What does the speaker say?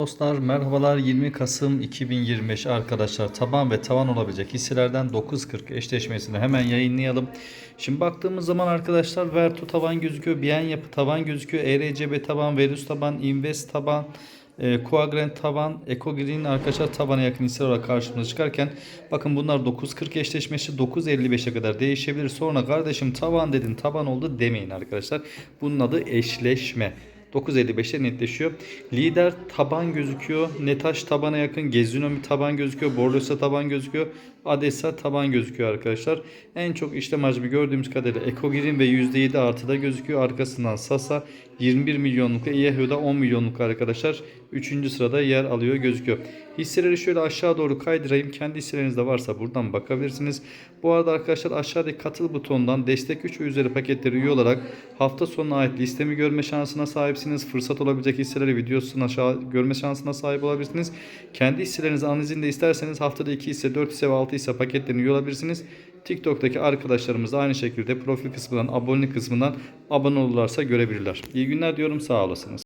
Dostlar merhabalar 20 Kasım 2025 arkadaşlar taban ve tavan olabilecek hisselerden 9.40 eşleşmesini hemen yayınlayalım. Şimdi baktığımız zaman arkadaşlar Vertu taban gözüküyor, Biyen yapı taban gözüküyor, ERCB taban, Verus taban, Invest taban, e, Coagrant taban, Ecogreen arkadaşlar tabana yakın hisseler olarak karşımıza çıkarken bakın bunlar 9.40 eşleşmesi 9.55'e kadar değişebilir. Sonra kardeşim taban dedin taban oldu demeyin arkadaşlar. Bunun adı eşleşme. 9.55'te netleşiyor. Lider taban gözüküyor. Netaş tabana yakın. Gezinomi taban gözüküyor. Borlosa taban gözüküyor. Adesa taban gözüküyor arkadaşlar. En çok işlem hacmi gördüğümüz kadarıyla Ekogirin ve %7 artıda gözüküyor. Arkasından Sasa 21 milyonluk ve IEHU'da 10 milyonluk arkadaşlar. 3. sırada yer alıyor gözüküyor. Hisseleri şöyle aşağı doğru kaydırayım. Kendi hisselerinizde varsa buradan bakabilirsiniz. Bu arada arkadaşlar aşağıdaki katıl butonundan destek 3 ve üzeri paketleri üye olarak hafta sonuna ait listemi görme şansına sahipsiniz. Fırsat olabilecek hisseleri videosunu aşağı görme şansına sahip olabilirsiniz. Kendi hisselerinizi analizini de isterseniz haftada 2 hisse, 4 hisse ve 6 hisse paketlerini üye olabilirsiniz. TikTok'taki arkadaşlarımız da aynı şekilde profil kısmından, abone kısmından abone olurlarsa görebilirler. İyi günler diyorum sağ olasınız.